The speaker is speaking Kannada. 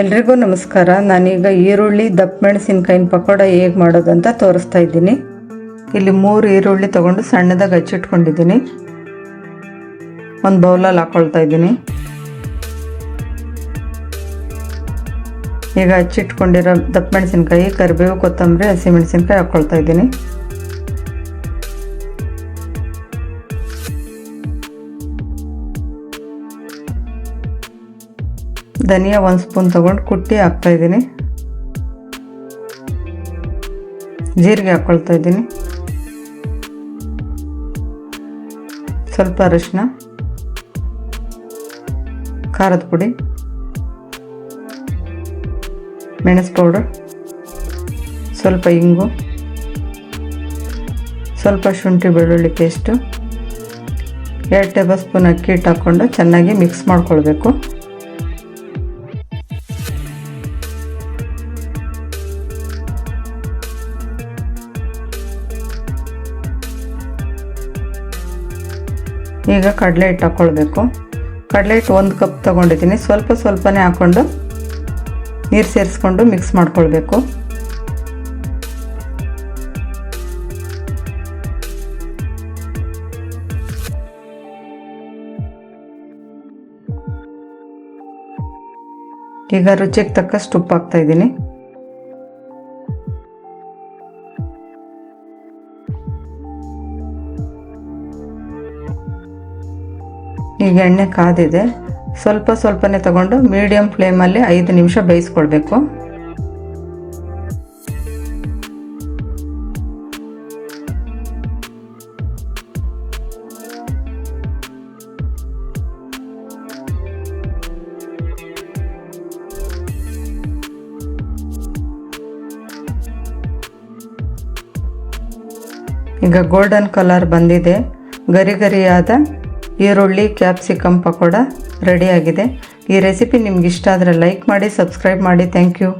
ಎಲ್ರಿಗೂ ನಮಸ್ಕಾರ. ನಾನೀಗ ಈರುಳ್ಳಿ ದಪ್ಪ ಮೆಣಸಿನ್ಕಾಯಿನ ಪಕೋಡ ಹೇಗೆ ಮಾಡೋದಂತ ತೋರಿಸ್ತಾ ಇದ್ದೀನಿ. ಇಲ್ಲಿ ಮೂರು ಈರುಳ್ಳಿ ತಗೊಂಡು ಸಣ್ಣದಾಗಿ ಹಚ್ಚಿಟ್ಕೊಂಡಿದ್ದೀನಿ. ಒಂದು ಬೌಲಲ್ಲಿ ಹಾಕ್ಕೊಳ್ತಾ ಇದ್ದೀನಿ. ಈಗ ಹಚ್ಚಿಟ್ಕೊಂಡಿರೋ ದಪ್ಪ ಮೆಣಸಿನ್ಕಾಯಿ ಕರಿಬೇವು, ಕೊತ್ತಂಬರಿ, ಹಸಿಮೆಣಸಿನ್ಕಾಯಿ ಹಾಕ್ಕೊಳ್ತಾ ಇದ್ದೀನಿ. ಧನಿಯಾ ಒಂದು ಸ್ಪೂನ್ ತೊಗೊಂಡು ಕುಟ್ಟಿ ಹಾಕ್ತಾ ಇದ್ದೀನಿ. ಜೀರಿಗೆ ಹಾಕ್ಕೊಳ್ತಾ ಇದ್ದೀನಿ. ಸ್ವಲ್ಪ ಅರಿಶಿನ. ಖಾರದ ಪುಡಿ. ಮೆಣಸು ಪೌಡರ್. ಸ್ವಲ್ಪ ಇಂಗು. ಸ್ವಲ್ಪ ಶುಂಠಿ ಬೆಳ್ಳುಳ್ಳಿ ಪೇಸ್ಟು. ಎರಡು ಟೇಬಲ್ ಸ್ಪೂನ್ ಅಕ್ಕಿ ಹಿಟ್ಟು ಹಾಕ್ಕೊಂಡು ಚೆನ್ನಾಗಿ ಮಿಕ್ಸ್ ಮಾಡ್ಕೊಳ್ಬೇಕು. ಈಗ ಕಡಲೆ ಹಿಟ್ಟು ಹಾಕ್ಕೊಳ್ಬೇಕು ಕಡಲೆ ಹಿಟ್ಟು ಒಂದು ಕಪ್ ತೊಗೊಂಡಿದ್ದೀನಿ. ಸ್ವಲ್ಪ ಸ್ವಲ್ಪನೇ ಹಾಕ್ಕೊಂಡು ನೀರು ಸೇರಿಸ್ಕೊಂಡು ಮಿಕ್ಸ್ ಮಾಡ್ಕೊಳ್ಬೇಕು. ಈಗ ರುಚಿಗೆ ತಕ್ಕಷ್ಟು ಉಪ್ಪು ಹಾಕ್ತಾ ಈಗ ಎಣ್ಣೆ ಕಾದಿದೆ. ಸ್ವಲ್ಪ ಸ್ವಲ್ಪನೇ ತಗೊಂಡು ಮೀಡಿಯಂ ಫ್ಲೇಮಲ್ಲಿ ಐದು ನಿಮಿಷ ಬೇಯಿಸ್ಕೊಳ್ಬೇಕು. ಈಗ ಗೋಲ್ಡನ್ ಕಲರ್ ಬಂದಿದೆ. ಗರಿ ಗರಿಯಾದ ಈರುಳ್ಳಿ ಕ್ಯಾಪ್ಸಿಕಮ್ ಪಕೋಡ ರೆಡಿಯಾಗಿದೆ ಈ ರೆಸಿಪಿ ನಿಮ್ಗೆ ಇಷ್ಟ ಆದರೆ ಲೈಕ್ ಮಾಡಿ ಸಬ್ಸ್ಕ್ರೈಬ್ ಮಾಡಿ. Thank you